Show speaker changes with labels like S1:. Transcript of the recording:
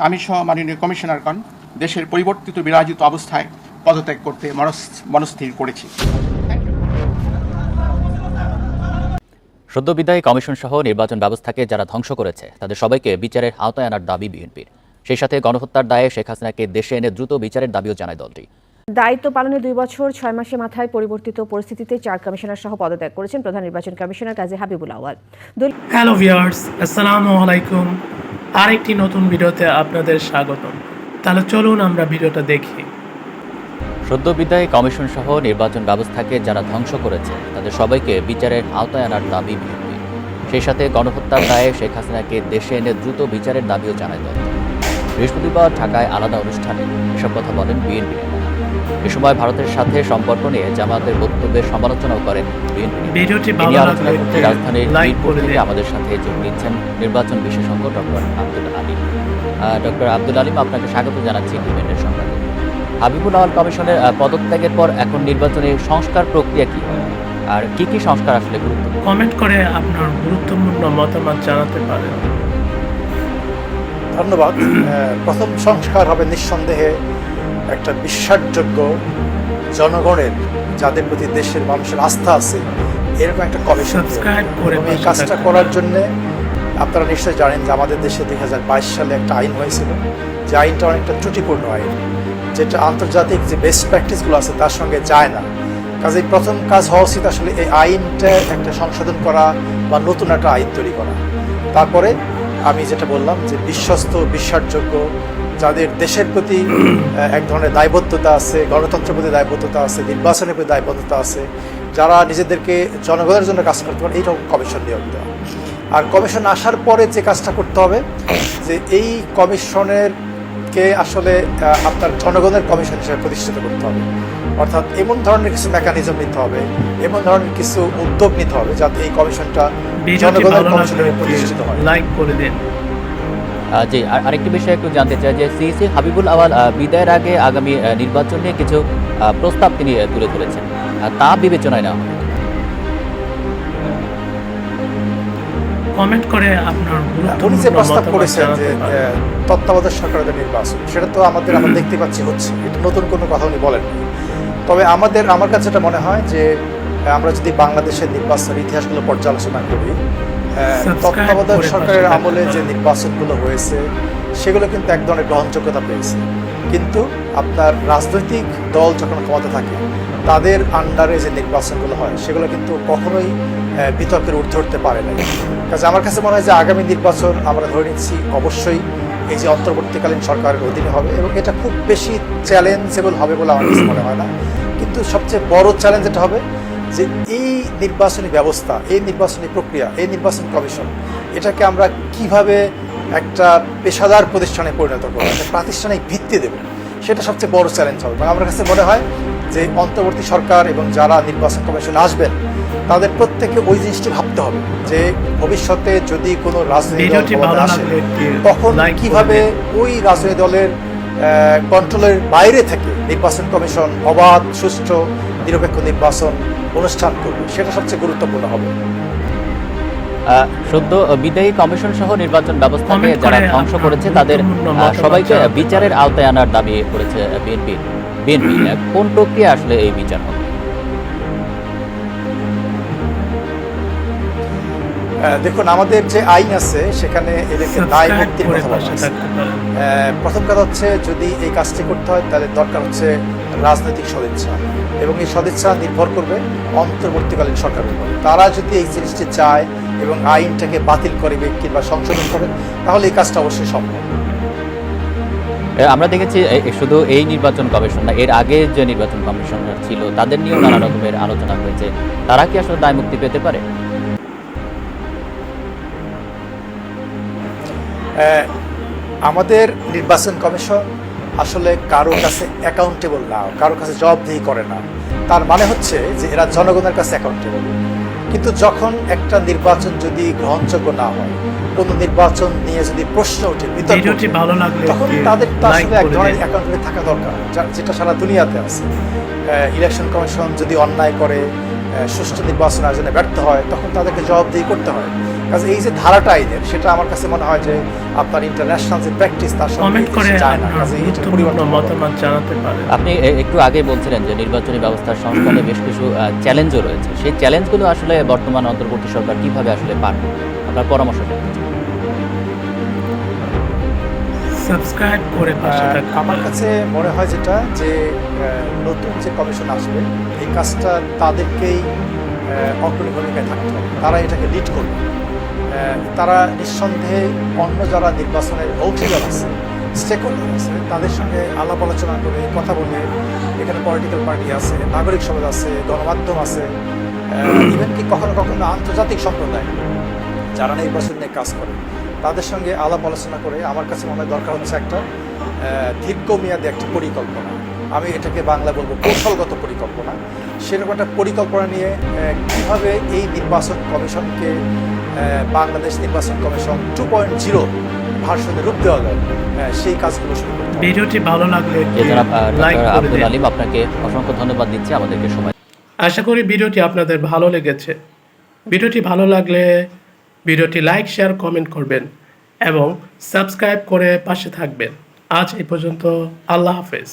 S1: আমি সহ মাননীয় কমিশনারগণ দেশের পরিবর্তিত বিরাজিত অবস্থায় পদত্যাগ করতে মনস- মনস্থির করেছি।
S2: সদ্য বিদায়ী কমিশন সহ নির্বাচন ব্যবস্থাকে যারা ধ্বংস করেছে তাদের সবাইকে বিচারের আওতায় আনার দাবি বিএনপির। সেই সাথে গণহত্যার দায়ে শেখ হাসিনাকে দেশে এনে দ্রুত বিচারের দাবিও জানায় দলটি।
S3: দায়িত্ব পালনে দুই বছর ছয় মাসে মাথায় পরিবর্তিত পরিস্থিতিতে চার কমিশনার সহ পদত্যাগ করেছেন প্রধান নির্বাচন commissioner Kazi Habibul Awal
S4: hello viewers আসসালামু আলাইকুম আরেকটি নতুন ভিডিওতে আপনাদের স্বাগত তাহলে চলুন আমরা ভিডিওটা দেখি।
S2: সদ্য বিদায়ী কমিশন সহ নির্বাচন ব্যবস্থাকে যারা ধ্বংস করেছে, তাদের সবাইকে বিচারের আওতায় আনার দাবি বিএনপির সেই সাথে গণহত্যার দায়ে শেখ হাসিনাকে দেশে এনে দ্রুত বিচারের দাবিও জানায় দলটি বৃহস্পতিবার ঢাকায় আলাদা অনুষ্ঠানে এসব কথা বলেন বিএনপি নেতারা। এ সময় ভারতের সাথে সম্পর্ক নিয়ে জামাতের বক্তব্যের সমালোচনাও করেন আলোচনা করতে রাজধানীর মিরপুর
S4: করে
S2: থেকে আমাদের সাথে যোগ দিচ্ছেন নির্বাচন বিশেষজ্ঞ ডক্টর আব্দুল আলিম। ডক্টর আব্দুল আলিম আপনাকে স্বাগত জানাচ্ছি ডিবেন্ডের সংবাদে হাবিবুল আওয়াল কমিশনের পদত্যাগের পর এখন নির্বাচনে সংস্কার প্রক্রিয়া কি? আর কি কি সংস্কার আসলে গুরুত্বপূর্ণ?
S4: কমেন্ট করে আপনার গুরুত্বপূর্ণ মতামত জানাতে পারেন।
S5: ধন্যবাদ। প্রথম সংস্কার হবে নিঃসন্দেহে একটা বিশ্বাসযোগ্য জনগণের যাদের প্রতি দেশের মানুষের আস্থা আছে এরকম একটা কমিশন এই কাজটা করার জন্য আপনারা নিশ্চয়ই জানেন যে আমাদের দেশে দুই হাজার বাইশ সালে একটা আইন হয়েছিল। যে আইনটা অনেকটা ত্রুটিপূর্ণ আইন যেটা আন্তর্জাতিক যে বেস্ট প্র্যাকটিসগুলো আছে তার সঙ্গে যায় না। কাজে প্রথম কাজ হওয়া উচিত আসলে এই আইনটা একটা সংশোধন করা বা নতুন একটা আইন তৈরি করা। তারপরে আমি যেটা বললাম যে বিশ্বস্ত বিশ্বাসযোগ্য যাদের দেশের প্রতি এক ধরনের দায়বদ্ধতা আছে গণতন্ত্রের প্রতি দায়বদ্ধতা আছে নির্বাচনের প্রতি দায়বদ্ধতা আছে যারা নিজেদেরকে জনগণের জন্য কাজ করতে পারে এইটাও কমিশন নিয়োগ দেওয়া। আর কমিশন আসার পরে যে কাজটা করতে হবে যে এই কমিশনের কে আসলে আপনার জনগণের কমিশন হিসেবে প্রতিষ্ঠিত করতে হবে। অর্থাৎ এমন ধরনের কিছু মেকানিজম নিতে হবে এমন ধরনের কিছু উদ্যোগ নিতে হবে যাতে এই কমিশনটা জনগণের কমিশন প্রতিষ্ঠিত হয়।
S4: লাইক করে দিন।
S2: জি আর আরেকটি বিষয় একটু জানতে চাই যে সিইসি হাবিবুল আওয়াল বিদায়ের আগে আগামী নির্বাচন নিয়ে কিছু প্রস্তাব তিনি তুলে ধরেছেন। তা বিবেচনায় নেওয়া হবে।
S4: কমেন্ট করে আপনার
S5: উনি যে প্রস্তাব করেছেন যে তত্ত্বাবধায়ক সরকারের নির্বাচন সেটা তো আমাদের আমরা দেখতে পাচ্ছি হচ্ছে। এটা নতুন কোনো কথা উনি বলেন তবে আমাদের আমার কাছে এটা মনে হয় যে আমরা যদি বাংলাদেশের নির্বাচনের ইতিহাসগুলো পর্যালোচনা করি তত্ত্বাবধায়ক সরকারের আমলে যে। নির্বাচনগুলো হয়েছে সেগুলো কিন্তু এক ধরনের গ্রহণযোগ্যতা পেয়েছে। কিন্তু আপনার রাজনৈতিক দল যখন ক্ষমতা থাকে তাদের আন্ডারে যে নির্বাচনগুলো হয় সেগুলো কিন্তু কখনোই বিতর্কের ঊর্ধ্বে উঠতে পারে না কাজে আমার কাছে মনে হয় যে আগামী নির্বাচন আমরা ধরে নিচ্ছি অবশ্যই এই যে অন্তর্বর্তীকালীন সরকারের অধীনে হবে এবং এটা খুব বেশি চ্যালেঞ্জেবল হবে বলে আমার কাছে মনে হয় না। কিন্তু সবচেয়ে বড় চ্যালেঞ্জ যেটা হবে যে এই নির্বাচনী ব্যবস্থা এই নির্বাচনী প্রক্রিয়া এই নির্বাচন কমিশন এটাকে আমরা কীভাবে একটা পেশাদার প্রতিষ্ঠানে পরিণত করব একটা প্রাতিষ্ঠানিক ভিত্তি দেবো সেটা সবচেয়ে বড় চ্যালেঞ্জ হবে। আমার কাছে মনে হয় যে অন্তর্বর্তী সরকার এবং যারা নির্বাচন কমিশনে আসবেন তাদের প্রত্যেকে ওই জিনিসটি ভাবতে হবে যে ভবিষ্যতে যদি কোনো রাজনৈতিক দল আসে তখন কীভাবে ওই রাজনৈতিক দলের কন্ট্রোলের বাইরে থেকে নির্বাচন কমিশন অবাধ সুষ্ঠু নিরপেক্ষ নির্বাচন অনুষ্ঠান করবে। সেটা সবচেয়ে গুরুত্বপূর্ণ হবে।
S2: আহ, সদ্য বিদায়ী কমিশন সহ নির্বাচন ব্যবস্থাকে যারা ধ্বংস করেছে তাদের সবাইকে বিচারের আওতায় আনার দাবি করেছে বিএনপি। বিএনপি কোন প্রক্রিয়া আসলে এই বিচার হবে?
S5: দেখুন আমাদের যে আইন আছে সেখানে এদেরকে দায় মুক্তির
S4: করে
S5: কথা বলা আছে প্রথম কথা হচ্ছে যদি এই কাজটি করতে হয় তাহলে দরকার হচ্ছে রাজনৈতিক সদিচ্ছা। এবং এই সদিচ্ছা নির্ভর করবে অন্তর্বর্তীকালীন সরকারের উপর। তারা যদি এই জিনিসটি চায় এবং আইনটাকে বাতিল করে কিংবা সংশোধন করে তাহলে এই কাজটা অবশ্যই সম্ভব।
S2: আমরা দেখেছি শুধু এই নির্বাচন কমিশন না এর আগে যে নির্বাচন কমিশনার ছিল তাদের নিয়েও নানা রকমের আলোচনা হয়েছে। তারা কি আসলে দায় মুক্তি পেতে পারে?
S5: আমাদের নির্বাচন কমিশন আসলে কারও কাছে অ্যাকাউন্টেবল না কারও কাছে জবাবদিহি করে না। তার মানে হচ্ছে যে এরা জনগণের কাছে অ্যাকাউন্টেবল কিন্তু যখন একটা নির্বাচন যদি গ্রহণযোগ্য না হয় কোনো নির্বাচন নিয়ে যদি প্রশ্ন ওঠে তখন তাদের আসলে এক ধরনের। অ্যাকাউন্টেবল থাকা দরকার যেটা সারা দুনিয়াতে আছে। ইলেকশন কমিশন যদি অন্যায় করে সুষ্ঠু নির্বাচন আয়োজনে ব্যর্থ হয় তখন তাদেরকে জবাবদিহি করতে হয়। কাজে এই যে ধারাটা এদের সেটা আমার কাছে মনে হয় যে আপনার ইন্টারন্যাশনাল যে প্র্যাকটিস তার
S4: কমেন্ট করে
S5: যায় না। কাজে এটা পরিবর্তন
S4: মতামত জানাতে পারেন।
S2: আপনি একটু আগে বলছিলেন যে নির্বাচনী ব্যবস্থার সংস্কারে বেশ কিছু চ্যালেঞ্জও রয়েছে। সেই চ্যালেঞ্জগুলো আসলে বর্তমান অন্তর্বর্তী সরকার কীভাবে আসলে পার করবে? আপনার পরামর্শ
S4: সাবস্ক্রাইব করে
S5: আমার কাছে মনে হয় যেটা যে নতুন যে কমিশন আসবে এই কাজটা তাদেরকেই অগ্রণী ভূমিকায় থাকতে হবে। তারা এটাকে লিড করবে। তারা নিঃসন্দেহে অন্য যারা নির্বাচনের অংশীদার আছে স্টেক আছে, তাদের সঙ্গে আলাপ আলোচনা করে কথা বলে, এখানে পলিটিক্যাল পার্টি আছে, নাগরিক সমাজ আছে, গণমাধ্যম আছে ইভেন কি কখনো কখনো আন্তর্জাতিক সম্প্রদায়, যারা নির্বাচন নিয়ে কাজ করে, তাদের সঙ্গে আলাপ আলোচনা করে আমার কাছে মনে হয় দরকার হচ্ছে একটা দীর্ঘমেয়াদী একটা পরিকল্পনা। আমি এটাকে বাংলা বলব কৌশলগত পরিকল্পনা। সেরকম একটা পরিকল্পনা নিয়ে কীভাবে এই নির্বাচন কমিশনকে বাংলাদেশ নির্বাচন কমিশন টু পয়েন্ট জিরো ভার্সনে রূপ দেওয়া যায় সেই কাজগুলো শুরু
S4: ভিডিওটি ভালো লাগলে লাইক
S2: আব্দুল আলিম আপনাকে অসংখ্য ধন্যবাদ দিচ্ছি আমাদেরকে সময়
S4: আশা করি ভিডিওটি আপনাদের ভালো লেগেছে। ভিডিওটি ভালো লাগলে ভিডিওটি লাইক শেয়ার কমেন্ট করবেন এবং সাবস্ক্রাইব করে পাশে থাকবেন। আজ এই পর্যন্ত আল্লাহ হাফেজ।